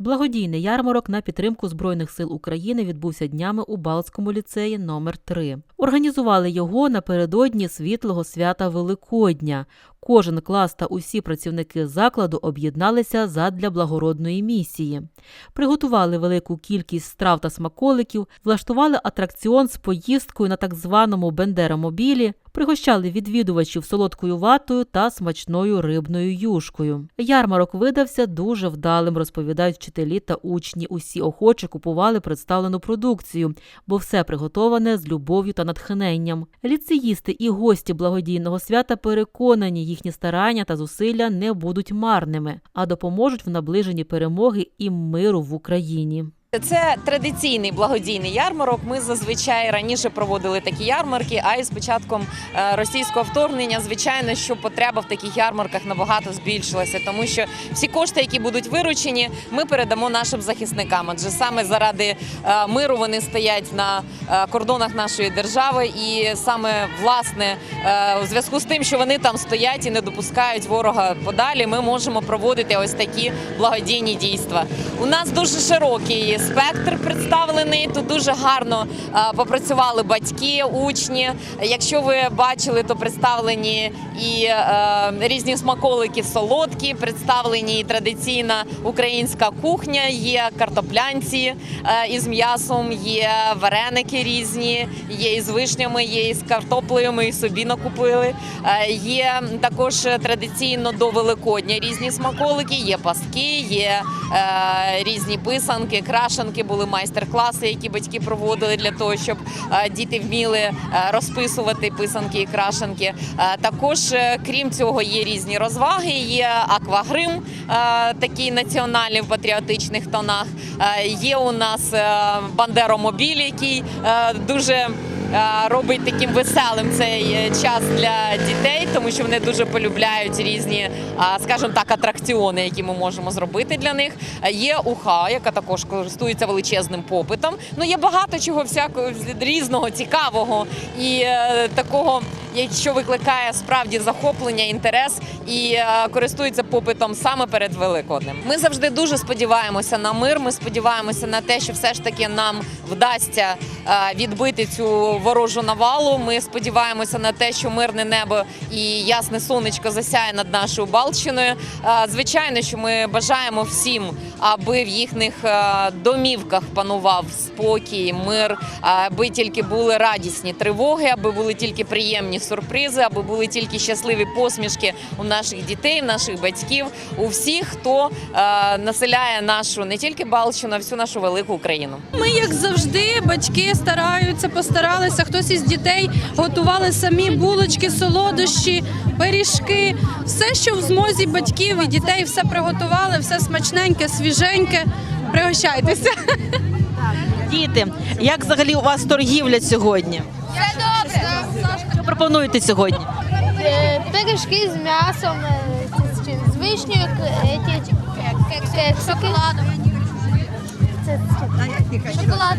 Благодійний ярмарок на підтримку Збройних сил України відбувся днями у Балтському ліцеї номер 3 Організували його напередодні світлого свята Великодня. Кожен клас та усі працівники закладу об'єдналися задля благородної місії. Приготували велику кількість страв та смаколиків, влаштували атракціон з поїздкою на так званому бендеромобілі, пригощали відвідувачів солодкою ватою та смачною рибною юшкою. Ярмарок видався дуже вдалим, розповідають вчителі та учні. Усі охоче купували представлену продукцію, бо все приготоване з любов'ю та натхненням. Ліцеїсти і гості благодійного свята переконані, їхні старання та зусилля не будуть марними, а допоможуть в наближенні перемоги і миру в Україні. Це традиційний благодійний ярмарок. Ми зазвичай раніше проводили такі ярмарки. А із початком е, російського вторгнення, звичайно, що потреба в таких ярмарках набагато збільшилася, тому що всі кошти, які будуть виручені, ми передамо нашим захисникам. Адже саме заради е, миру вони стоять на е, кордонах нашої держави, і саме власне у зв'язку з тим, що вони там стоять і не допускають ворога подалі, ми можемо проводити ось такі благодійні дійства. У нас дуже широкий спектр представлений. Тут дуже гарно е, попрацювали батьки, учні. Якщо ви бачили, то представлені і е, різні смаколики солодкі, представлені і традиційна українська кухня. Є картоплянці е, із м'ясом, є вареники різні, є із вишнями, є із картоплею. Ми собі накупили. Є також традиційно до Великодня різні смаколики, є паски, є різні писанки, крашанки. Були майстер-класи, які батьки проводили для того, щоб е, діти вміли е, розписувати писанки і крашанки. Е, Також, крім цього, є різні розваги. Є аквагрим, такий національний в патріотичних тонах. Є у нас бандеромобіль, який дуже робить таким веселим цей е, час для дітей, тому що вони дуже полюбляють різні, а, скажімо так, атракціони, які ми можемо зробити для них. Е, Є уха, яка також користується величезним попитом. Ну є багато чого всякого різного, цікавого і е, такого. Що викликає справді захоплення, інтерес і е, користується попитом саме перед Великоднем. Ми завжди дуже сподіваємося на мир. Ми сподіваємося на те, що все ж таки нам вдасться е, відбити цю ворожу навалу. Ми сподіваємося на те, що мирне небо і ясне сонечко засяє над нашою Балтщиною. Е, Звичайно, що ми бажаємо всім, аби в їхніх домівках панував спокій, мир, аби тільки були радісні тривоги, аби були тільки приємні сюрпризи, аби були тільки щасливі посмішки у наших дітей, наших батьків, у всіх, хто е, населяє нашу не тільки Балтщину, а всю нашу велику Україну. Ми, як завжди, батьки стараються, постаралися. Хтось із дітей готували самі булочки, солодощі, пиріжки. Все, що в змозі батьків і дітей, все приготували, все смачненьке, свіженьке. Пригощайтеся. Діти, як взагалі у вас торгівля сьогодні? Що пропонуєте сьогодні? Е, Пиріжки з м'ясом, е, з з вишнею, е. Це- це- Шоколад.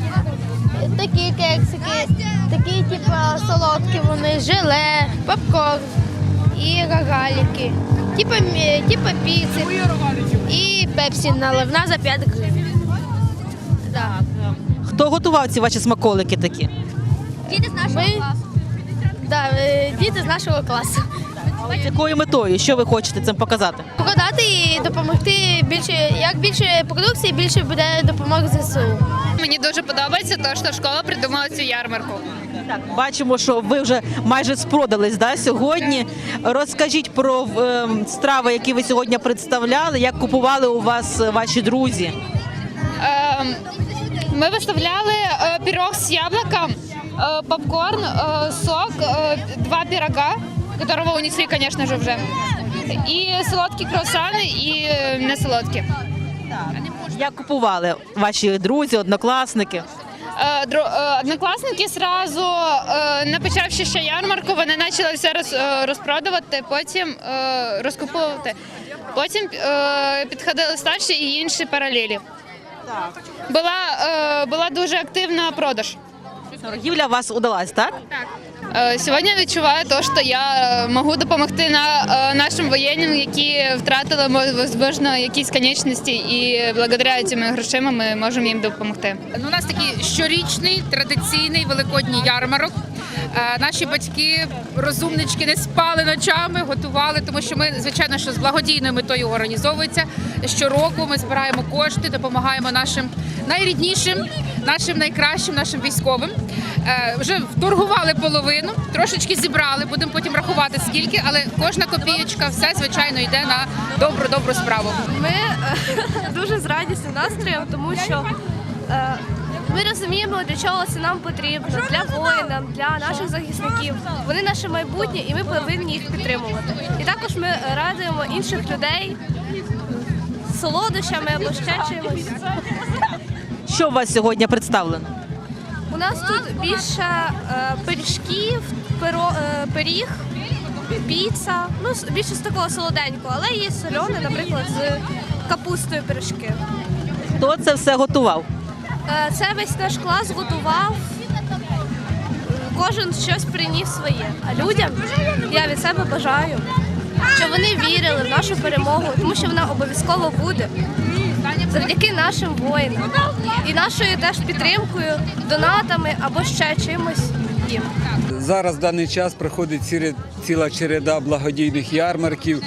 Такі кексики, такі типу солодкі вони, желе, попкорн і рогаліки. Типа, мі- типа піци. І пепсі наливна за 5 гривень. Да. Хто готував ці ваші смаколики такі? Діти з нашого класу. Да, е, діти з нашого класу. З якою метою? Що ви хочете цим показати? Продати і допомогти більше. Як більше продукції, більше буде допомоги ЗСУ. Мені дуже подобається те, що школа придумала цю ярмарку. Бачимо, що ви вже майже спродались да, сьогодні. Розкажіть про е, страви, які ви сьогодні представляли, як купували у вас е, ваші друзі. Ем, Ми виставляли е, пирог з яблуком, е, попкорн, е, сок, е, два пирога, которого унесли, конечно же, вже. І солодкі круасани, і не солодкі. Як купували ваші друзі, однокласники? Однокласники сразу, почавши ще ярмарку, вони почали все роз- розпродавати, потім розкуповувати. Потім підходили старші і інші паралелі. Була, була дуже активна продаж. Торгівля у вас удалась, так? Так. Е, Сьогодні я відчуваю те, що я е, можу допомогти на е, нашим воєнним, які втратили можливо якісь конечності, і благодаря цими грошима ми можемо їм допомогти. Ну, у нас такий щорічний традиційний великодній ярмарок. Наші батьки, розумнички, не спали ночами, готували, тому що ми, звичайно, що з благодійною метою організовується. Щороку ми збираємо кошти, допомагаємо нашим найріднішим, нашим найкращим, нашим військовим. Е, Вже вторгували половину, трошечки зібрали, будемо потім рахувати скільки, але кожна копієчка, все звичайно йде на добру добру справу. Ми е, дуже з радісним настроєм, тому що е, ми розуміємо, для чого це нам потрібно, для воїнам, для наших захисників. Вони наше майбутнє, і ми повинні їх підтримувати. І також ми радуємо інших людей солодощами або ще чимось. Що у вас сьогодні представлено? У нас тут більше е, пиріжків, е, пиріг, піца, ну більше з такого солоденького, але є сольоне, наприклад, з капустою пиріжки. Хто це все готував? Е, Це весь наш клас готував. Кожен щось приніс своє. А людям я від себе бажаю, щоб вони вірили в нашу перемогу, тому що вона обов'язково буде. Завдяки нашим воїнам і нашою теж підтримкою, донатами або ще чимось їм. Зараз в даний час проходить ціла череда благодійних ярмарків.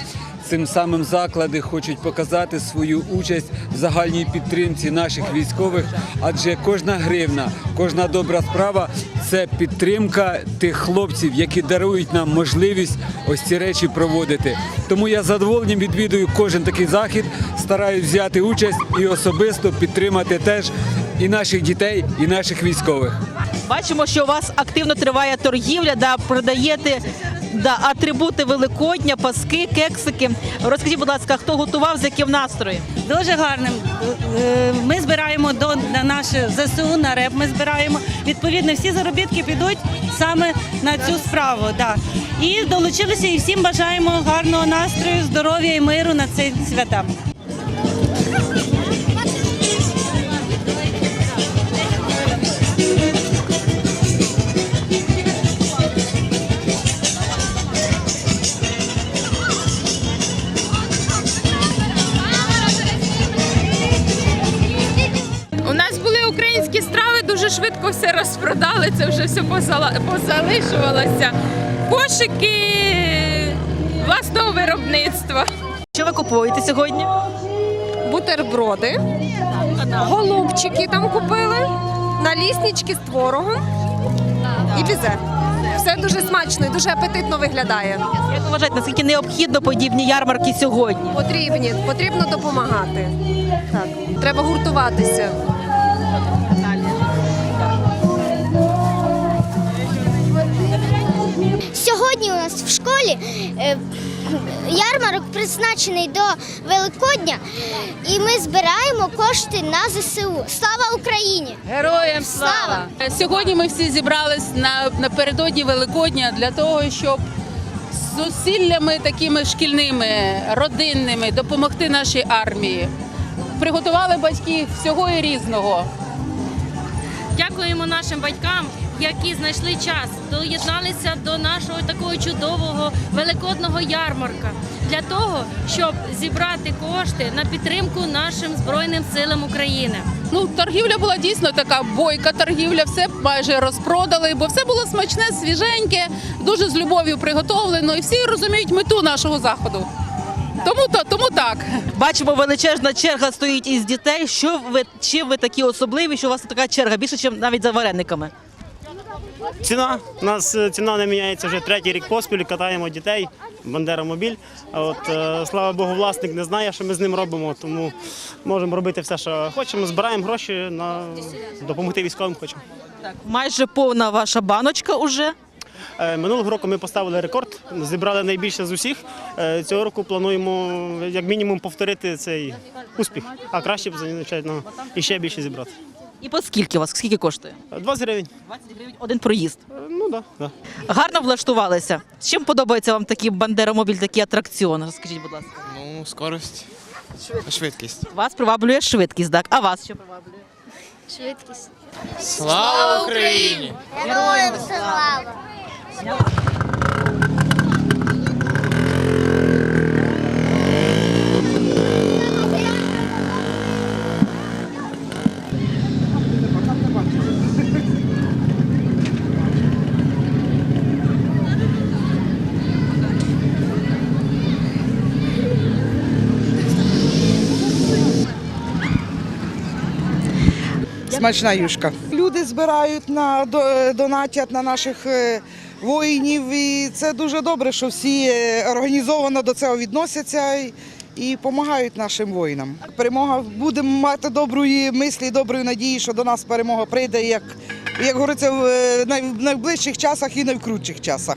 Цим самим заклади хочуть показати свою участь в загальній підтримці наших військових, адже кожна гривна, кожна добра справа це підтримка тих хлопців, які дарують нам можливість ось ці речі проводити. Тому я задоволенням відвідую кожен такий захід, стараюсь взяти участь і особисто підтримати теж і наших дітей, і наших військових. Бачимо, що у вас активно триває торгівля, да, продаєте да, атрибути Великодня, паски, кексики. Розкажіть, будь ласка, хто готував, з яким настроєм? Дуже гарним. Е, Ми збираємо до на наше ЗСУ, на РЕП ми збираємо. Відповідно, всі заробітки підуть саме на цю справу. Да. І долучилися, і всім бажаємо гарного настрою, здоров'я і миру на цей свята. Все розпродали, це вже все позалишувалося. Кошики власного виробництва. Що ви купуєте сьогодні? бутерброди, голубчики там купили, наліснички з творогом і бізе. Все дуже смачно і дуже апетитно виглядає. Як ви вважаєте, наскільки необхідно подібні ярмарки сьогодні? Потрібні, потрібно допомагати. Так, треба гуртуватися. Школі е, ярмарок призначений до Великодня, і ми збираємо кошти на ЗСУ. Слава Україні! Героям Слава! Сьогодні ми всі зібрались на напередодні Великодня для того, щоб зусиллями такими шкільними, родинними допомогти нашій армії. Приготували батьки всього і різного. Дякуємо нашим батькам, які знайшли час, доєдналися до нашого такого чудового великодного ярмарка для того, щоб зібрати кошти на підтримку нашим збройним силам України. Ну, торгівля була дійсно така бойка торгівля, все майже розпродали, бо все було смачне, свіженьке, дуже з любов'ю приготовлено, і всі розуміють мету нашого заходу. Тому то, тому так. Бачимо, величезна черга стоїть із дітей. Що ви чим ви такі особливі, що у вас така черга більше, ніж навіть за варениками? Ціна. У нас е, ціна не міняється вже третій рік поспіль. Катаємо дітей. Бандера мобіль. От е, слава Богу, власник не знає, що ми з ним робимо, тому можемо робити все, що хочемо. Збираємо гроші на допомогти військовим. Хочемо. так. Майже повна ваша баночка уже. Е, Минулого року ми поставили рекорд, зібрали найбільше з усіх. Цього року плануємо як мінімум повторити цей успіх, а краще б звичайно і ще більше зібрати. І по скільки у вас? Скільки коштує? Е, 20 гривень. 20 гривень один проїзд. Е, Ну так. Да, да. Гарно влаштувалися. З чим подобається вам такі бандеромобіль, такі атракціони? Розкажіть, будь ласка. Ну, скорость, швидкість. Вас приваблює швидкість, так? А вас що приваблює? Швидкість. Слава Україні! Героям слава! Смачна юшка. Люди збирають на до- донатять на наших е, воїнів, і це дуже добре, що всі е, організовано до цього відносяться і- допомагають нашим воїнам. Перемога будемо мати доброї мислі, доброї надії, що до нас перемога прийде, як, як говориться, в е, найближчих часах і найкрутших часах.